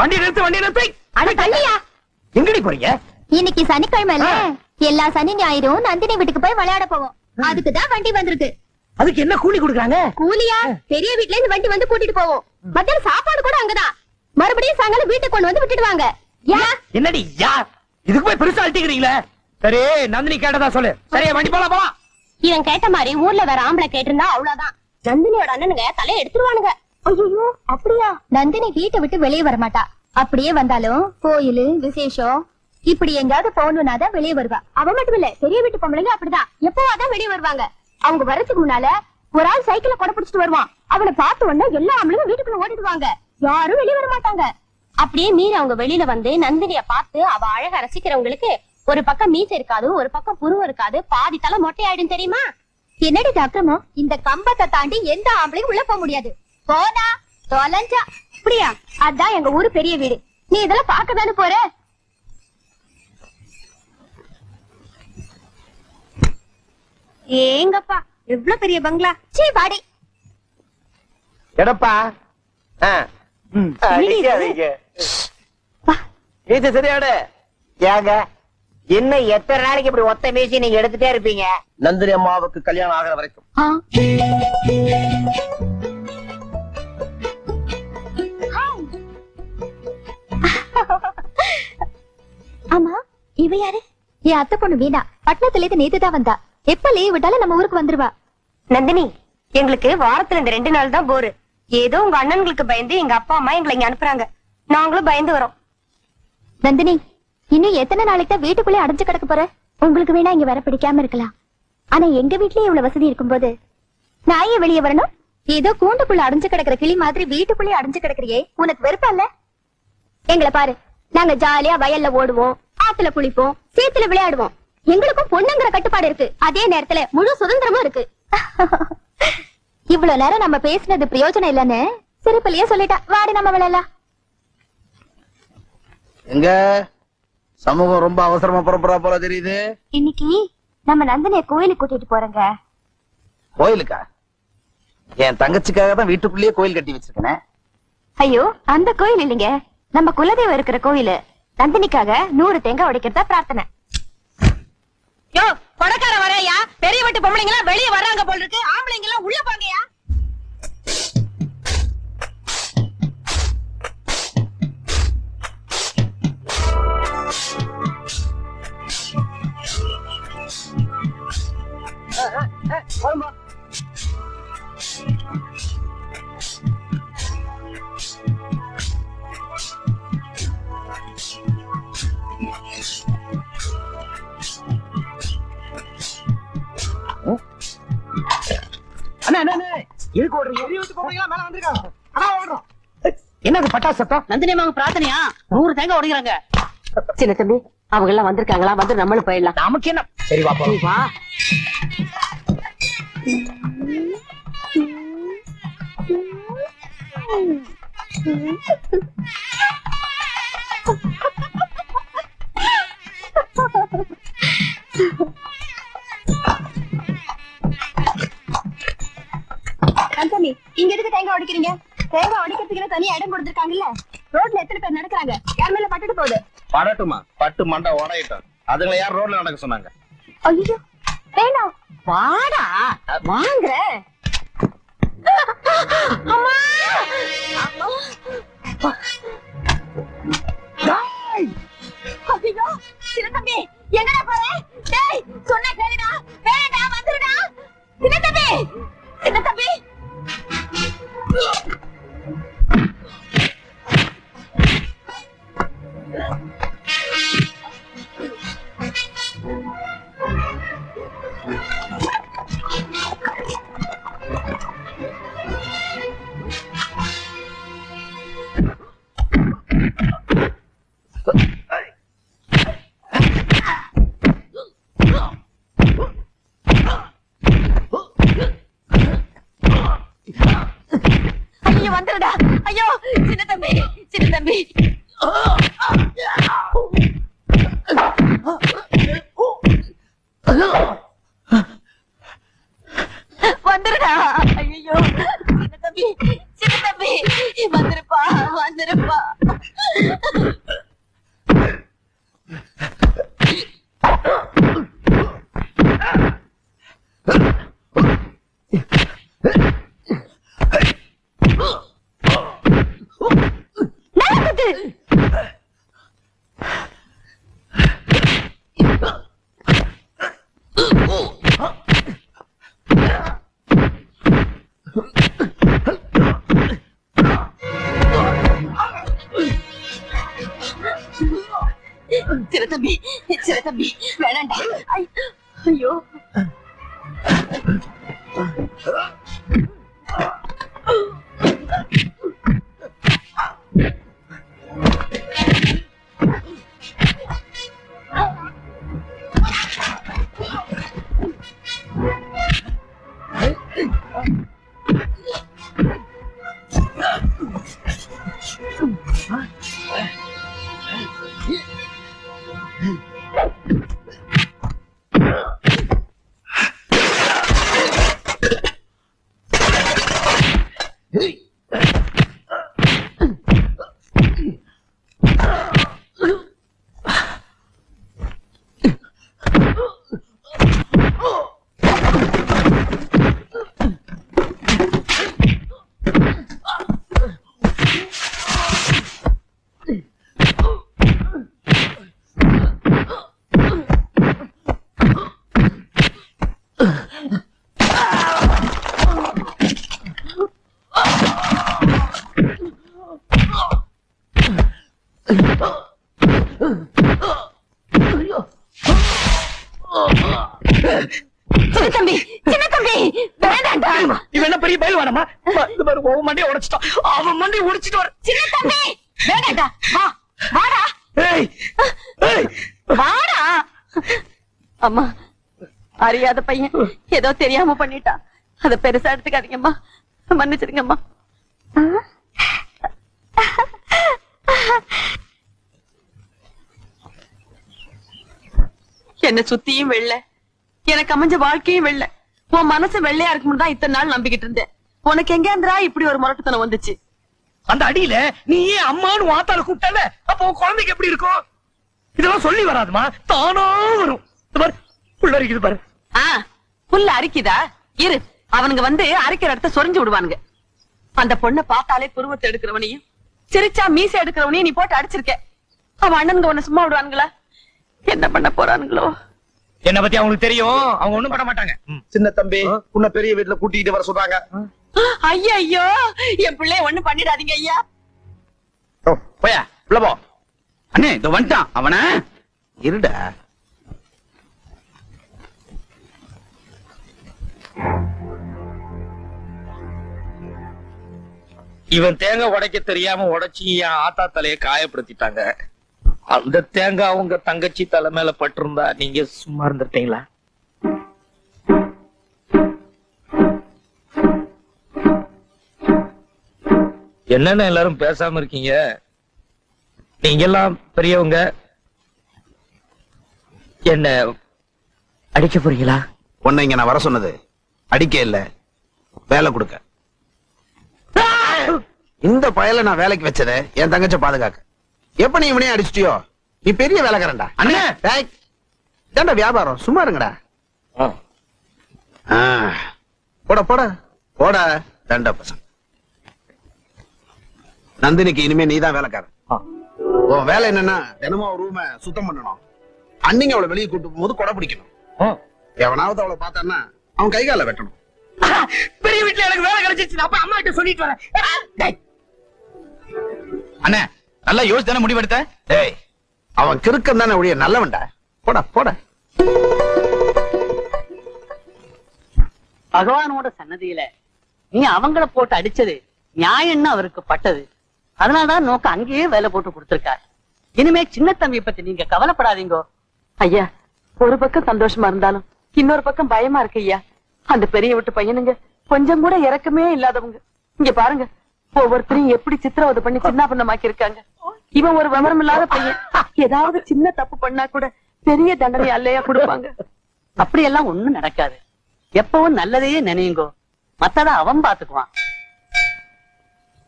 வண்டி நிறுத்து வண்டி நிறுத்து. அட தள்ளியா. எங்கடி போறீங்க? இன்னைக்கு சனிக்கிழமைல எல்லா சனி ஞாயிறும் நந்தினி வீட்டுக்கு போய் விளையாட போவோம். அதுக்கு தான் வண்டி வந்திருக்கு. அதுக்கு என்ன கூலி கொடுக்குறாங்க? கூலியா? பெரிய வீட்ல இருந்து வண்டி வந்து கூட்டிட்டு போவோம். மத்தியானம் சாப்பாடு கூட அங்கதான். மறுபடியும் சாயங்காலம் வீட்டுக்கு கொண்டு வந்து விட்டுடுவாங்க. என்னடி யார் இதுக்கு போய் பெருசா அழட்டிக்கிறீங்களே சரி நந்தினி கேட்டதா சொல்லு. சரியா வண்டி போலாம் போலாம். இவன் கேட்ட மாதிரி ஊர்ல வேற ஆம்பளை கேட்டிருந்தா அவ்வளவுதான். நந்தினியோட அண்ணனுங்க தலையை எடுத்துருவானுங்க. ஐயோ அப்படியா? நந்தினி வீட்டை விட்டு வெளியே வர மாட்டா அப்படியே வந்தாலும் கோயில் விசேஷம் இப்படி எங்காவது போகணும்னா தான் வெளியே வருவா. அவ மட்டும் இல்ல பெரிய வீட்டு பொம்பளைங்க அப்படிதான். எப்பவாதான் வெளியே வருவாங்க. அவங்க வரதுக்கு முன்னால ஒரு ஆள் சைக்கிள கொடை பிடிச்சிட்டு வருவான். அவளை பார்த்த உடனே எல்லா ஆம்பளையும் வீட்டுக்குள்ள ஓடிடுவாங்க. யாரும் வெளியே வர மாட்டாங்க அப்படியே மீறி அவங்க வெளியில வந்து நந்தினிய பார்த்து அவ அழக ரசிக்கிறவங்களுக்கு ஒரு பக்கம் மீசை இருக்காது ஒரு பக்கம் புருவம் இருக்காது பாதி தலை மொட்டையாயிடும் தெரியுமா? என்னடி டாக்டர்மோ இந்த கம்பத்தை தாண்டி எந்த ஆம்பளையும் உள்ள போக முடியாது. போனா தொலைஞ்சா. அப்படியா அதான் எங்க ஊரு பெரிய வீடு. நீ இதெல்லாம் பார்க்க தானே போற? ஏங்கப்பா எவ்வளவு பெரிய பங்களா? சீ வாடி. எடப்பா. இது சரியாடு. ஏங்க என்ன எத்தனை நாளைக்கு இப்படி ஒத்த மீசி நீங்க எடுத்துட்டே இருப்பீங்க? நந்தினி அம்மாவுக்கு கல்யாணம் ஆகிற வரைக்கும். ஆமா இவ யாரு? என் அத்தை பொண்ணு வீணா பட்டணத்துல இருந்து நேத்து தான் வந்தா. எப்ப லீவ் விட்டாலும் நம்ம ஊருக்கு வந்துருவா. நந்தினி எங்களுக்கு வாரத்துல இந்த ரெண்டு நாள் தான் போரு. ஏதோ உங்க அண்ணன்களுக்கு பயந்து எங்க அப்பா அம்மா எங்களை இங்க அனுப்புறாங்க. நாங்களும் பயந்து வரோம். நந்தினி இன்னும் எத்தனை நாளைக்கு தான் வீட்டுக்குள்ளே அடைஞ்சு கிடக்க போற? உங்களுக்கு வேணா இங்க வர பிடிக்காம இருக்கலாம். ஆனா எங்க வீட்லயே இவ்வளவு வசதி இருக்கும்போது? நான் ஏன் வெளியே வரணும்? ஏதோ கூண்டுக்குள்ள அடைஞ்சு கிடக்குற கிளி மாதிரி வீட்டுக்குள்ளே அடைஞ்சு கிடக்குறியே. உனக்கு வெறுப்பா இல்ல? எங்களை பாரு. நாங்க ஜாலியா வயல்ல ஓடுவோம் ஆத்துல குளிப்போம் சேத்துல விளையாடுவோம். எங்களுக்கும் பொண்ணுங்கிற கட்டுப்பாடு இருக்கு. அதே நேரத்துல முழு சுதந்திரமும் இருக்கு. இவ்வளவு நேரம் நம்ம பேசினது பிரயோஜனம் இல்லைன்னு சிரிப்பிலேயே சொல்லிட்டா. வாடி நம்ம விளையாடலாம். எங்க? சமூகம் ரொம்ப அவசரமா புறப்படுறா போல தெரியுது. இன்னைக்கு நம்ம நந்தினிய கோயிலுக்கு கூட்டிட்டு போறேங்க. கோயிலுக்கா? என் தங்கச்சிக்காக தான் வீட்டுக்குள்ளேயே கோயில் கட்டி வச்சிருக்கேன். ஐயோ அந்த கோயில் இல்லைங்க. நம்ம குலதெய்வம் இருக்கிற கோயில் நந்தினிக்காக நூறு தேங்காய் உடைக்கிறதா பிரார்த்தனை. யோ கொடக்கார வரையா? பெரிய வீட்டு பொம்பளைங்க எல்லாம் வெளியே வர்றாங்க போல இருக்கு. ஆம்பளைங்க எல்லாம் உள்ள போங்கயா எதுக்கு ஓடுறீங்க. மேல வந்திருக்காங்க ஓடுறோம். என்னது பட்டாசு சத்தம் நந்தினி அம்மாங்க பிரார்த்தனையா? நூறு தேங்காய் உடைக்கிறாங்க. சின்ன தம்பி அவங்க எல்லாம் வந்திருக்காங்களா? வந்து நம்மளும் போயிடலாம். நமக்கு என்ன? சரி வா போலாம். வா. நந்தினி உடைக்கிறதுக்கு தனியா இடம் கொடுத்துருக்காங்கல்ல? ரோட்ல எத்தனை பேர் நடக்கிறாங்க? யார் மேல பட்டுட்டு போகுது? படட்டுமா? பட்டு மண்டை உடையிட்டோம் அதுங்களை யார் ரோட்ல நடக்க சொன்னாங்க? ஐயோ வேணாம். வாடா. வாங்க ஐயோ சின்ன தம்பி எங்கடா போற? டேய் சொன்னா கேளுடா. வேண்டாம் வந்துருடா. சின்ன ஐயோ வந்துருடா. ஐயோ சின்ன தம்பி சின்ன தம்பி. வந்துருடா. ஐயோ சின்ன தம்பி சின்ன தம்பி. வந்துருப்பா வந்துருப்பா. சின்ன தம்பி வேணாண்டா ஐ- ஐயோ தம்பி சின்ன தம்பி வேணாண்டா இவன் என்ன பெரிய பயில் வேணாமா இந்த மாதிரி உன் மண்டியை உடைச்சிட்டான். அவன் மண்டியை உடைச்சிட்டு வர. சின்ன தம்பி வேணாண்டா வா வாடா. ஏய் ஏய். வாடா. அம்மா அறியாத பையன். ஏதோ தெரியாம பண்ணிட்டான். அத பெருசா எடுத்துக்காதீங்கம்மா. மன்னிச்சிருங்கம்மா என்ன சுத்தியும் வெள்ள எனக்கு அமைஞ்ச வாழ்க்கையும் வெள்ள உன் மனசு வெள்ளையா இருக்கும்னு தான் இத்தனை நாள் நம்பிக்கிட்டு இருந்தேன். உனக்கு எங்க இருந்துடா இப்படி ஒரு முரட்டுத்தனம் வந்துச்சு? அந்த அடியில நீ ஏன் அம்மான்னு வாத்தால கூப்பிட்டல அப்ப குழந்தைக்கு எப்படி இருக்கும்? இதெல்லாம் சொல்லி வராதுமா? தானா வரும். பாரு புள்ள இருக்குது பாரு. ஆ புல்ல அரிக்குதா? இரு அவனுங்க வந்து அரிக்கிற இடத்த சொரிஞ்சு விடுவானுங்க. அந்த பொண்ணை பார்த்தாலே புருவத்தை எடுக்கிறவனையும் சிரிச்சா மீசை எடுக்கிறவனையும் நீ போட்டு அடிச்சிருக்க. அவன் அண்ணனுங்க உன்னை சும்மா விடுவானுங்களா? என்ன பண்ண போறானுங்களோ? என்ன பத்தி அவங்களுக்கு தெரியும். அவங்க ஒண்ணும் பண்ண மாட்டாங்க. சின்ன தம்பி உன்னை பெரிய வீட்டுல கூட்டிட்டு வர சொல்றாங்க. ஐயோ ஐயோ என் பிள்ளைய ஒண்ணு பண்ணிடாதீங்க ஐயா. போயா உள்ள போ. அண்ணே இந்த வந்துட்டான். அவன இருடா. இவன் தேங்காய் உடைக்க தெரியாம உடைச்சி என் ஆத்தா தலைய காயப்படுத்திட்டாங்க. அந்த தேங்காய் உங்க தங்கச்சி தலை மேல பட்டிருந்தா நீங்க சும்மா இருந்திருப்பீங்களா என்னென்ன எல்லாரும் பேசாம இருக்கீங்க? நீங்க எல்லாம் பெரியவங்க. என்ன அடிக்க போறீங்களா? உன்னை இங்க நான் வர சொன்னது. அடிக்க இல்ல. வேலை கொடுக்க. இந்த பயல நான் வேலைக்கு வச்சத என் தங்கச்ச பாதுகாக்க. எப்ப நீ இவனையும் அடிச்சிட்டியோ? நீ பெரிய வேலைக்காரன்டா. அண்ணே! இதான்டா வியாபாரம். சும்மா இருங்கடா. போட போட. போட தண்ட பசங்க. நந்தினிக்கு இனிமே நீதான் வேலைக்காரன். உன் வேலை என்னன்னா தினமும் ரூம சுத்தம் பண்ணணும். அன்னிங்க அவளை வெளியே கூட்டு போகும்போது கொடை பிடிக்கணும். எவனாவது அவளை பார்த்தான்னா அவன் கை கால வெட்டணும். பெரிய வீட்டுல எனக்கு வேலை கிடைச்சிச்சு அப்ப அம்மா கிட்ட சொல்லிட்டு வரேன். அண்ணே நல்லா யோசிச்சு முடிவெடுத்த? டேய் அவன் கிறுக்கம் தானே ஒழிய நல்லவன்டா. போடா போடா. பகவானோட சன்னதியில நீ அவங்கள போட்டு அடிச்சது நியாயம்னு அவருக்கு பட்டது. அதனாலதான் நோக்க அங்கேயே வேலை போட்டு கொடுத்திருக்கார். இனிமே சின்ன தம்பியை பத்தி நீங்க கவலைப்படாதீங்கோ. ஐயா ஒரு பக்கம் சந்தோஷமா இருந்தாலும் இன்னொரு பக்கம் பயமா இருக்கு ஐயா. அந்த பெரிய விட்டு பையனுங்க கொஞ்சம் கூட இறக்கமே இல்லாதவங்க. இங்க பாருங்க. ஒவ்வொருத்தரையும் எப்படி சித்திரவதை பண்ணி சின்ன பண்ணமாக்கி இருக்காங்க இவன் ஒரு விவரம் இல்லாத பையன். ஏதாவது சின்ன தப்பு பண்ணா கூட பெரிய தண்டனை அல்லையா கொடுப்பாங்க? அப்படியெல்லாம் ஒண்ணும் நடக்காது. எப்பவும் நல்லதையே நினையுங்கோ. மத்தத அவன் பாத்துக்குவான்